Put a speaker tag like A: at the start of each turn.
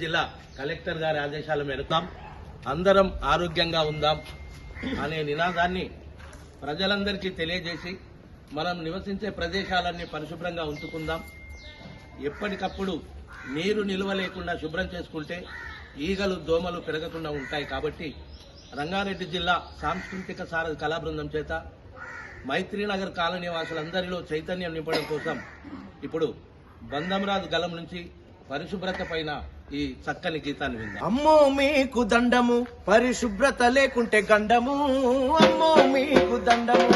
A: జిల్లా కలెక్టర్ గారి ఆదేశాల మేరకు అందరం ఆరోగ్యంగా ఉందాం అనే నినాదాన్ని ప్రజలందరికీ తెలియజేసి మనం నివసించే ప్రదేశాలన్నీ పరిశుభ్రంగా ఉంచుకుందాం. ఎప్పటికప్పుడు నీరు నిల్వ లేకుండా శుభ్రం చేసుకుంటే ఈగలు దోమలు పెరగకుండా ఉంటాయి కాబట్టి రంగారెడ్డి జిల్లా సాంస్కృతిక సార కళాబృందం చేత మైత్రీనగర్ కాలనీ వాసులందరిలో చైతన్యం నింపడం కోసం ఇప్పుడు బంధంరాజు గలం నుంచి పరిశుభ్రత పైన ఈ చక్కని గీతాన్ని విందాం.
B: అమ్మో మీకు దండము పరిశుభ్రత లేకుంటే గండము. అమ్మో మీకు దండము.